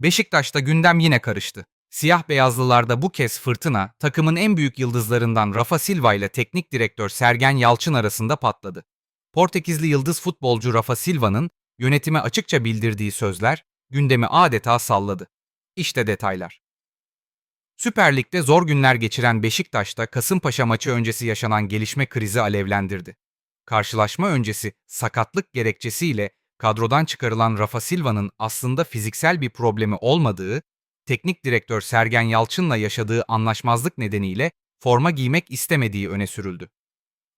Beşiktaş'ta gündem yine karıştı. Siyah beyazlılarda bu kez fırtına, takımın en büyük yıldızlarından Rafa Silva ile teknik direktör Sergen Yalçın arasında patladı. Portekizli yıldız futbolcu Rafa Silva'nın yönetime açıkça bildirdiği sözler gündemi adeta salladı. İşte detaylar. Süper Lig'de zor günler geçiren Beşiktaş'ta Kasımpaşa maçı öncesi yaşanan gelişme krizi alevlendirdi. Karşılaşma öncesi sakatlık gerekçesiyle kadrodan çıkarılan Rafa Silva'nın aslında fiziksel bir problemi olmadığı, teknik direktör Sergen Yalçın'la yaşadığı anlaşmazlık nedeniyle forma giymek istemediği öne sürüldü.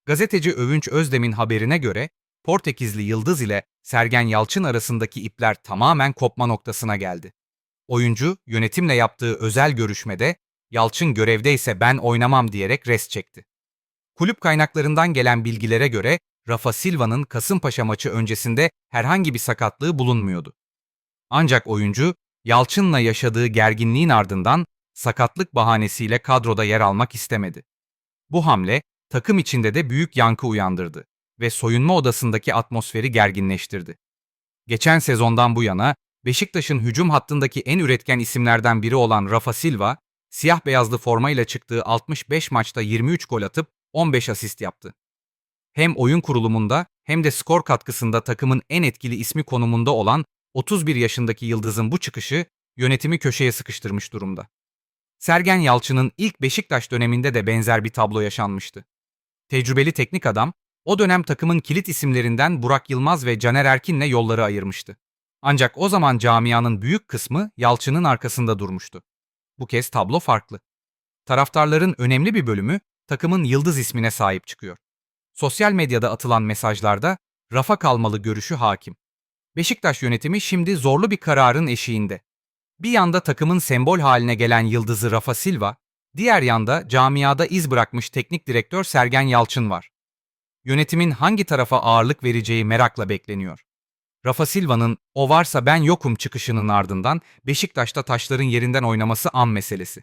Gazeteci Övünç Özdem'in haberine göre Portekizli Yıldız ile Sergen Yalçın arasındaki ipler tamamen kopma noktasına geldi. Oyuncu yönetimle yaptığı özel görüşmede Yalçın görevdeyse ben oynamam diyerek res çekti. Kulüp kaynaklarından gelen bilgilere göre Rafa Silva'nın Kasımpaşa maçı öncesinde herhangi bir sakatlığı bulunmuyordu. Ancak oyuncu Yalçın'la yaşadığı gerginliğin ardından sakatlık bahanesiyle kadroda yer almak istemedi. Bu hamle takım içinde de büyük yankı uyandırdı ve soyunma odasındaki atmosferi gerginleştirdi. Geçen sezondan bu yana Beşiktaş'ın hücum hattındaki en üretken isimlerden biri olan Rafa Silva, siyah beyazlı formayla çıktığı 65 maçta 23 gol atıp 15 asist yaptı. Hem oyun kurulumunda hem de skor katkısında takımın en etkili ismi konumunda olan 31 yaşındaki Yıldız'ın bu çıkışı yönetimi köşeye sıkıştırmış durumda. Sergen Yalçın'ın ilk Beşiktaş döneminde de benzer bir tablo yaşanmıştı. Tecrübeli teknik adam, o dönem takımın kilit isimlerinden Burak Yılmaz ve Caner Erkin'le yolları ayırmıştı. Ancak o zaman camianın büyük kısmı Yalçın'ın arkasında durmuştu. Bu kez tablo farklı. Taraftarların önemli bir bölümü takımın yıldız ismine sahip çıkıyor. Sosyal medyada atılan mesajlarda rafa kalmalı görüşü hakim. Beşiktaş yönetimi şimdi zorlu bir kararın eşiğinde. Bir yanda takımın sembol haline gelen yıldızı Rafa Silva, diğer yanda camiada iz bırakmış teknik direktör Sergen Yalçın var. Yönetimin hangi tarafa ağırlık vereceği merakla bekleniyor. Rafa Silva'nın o varsa ben yokum çıkışının ardından Beşiktaş'ta taşların yerinden oynaması an meselesi.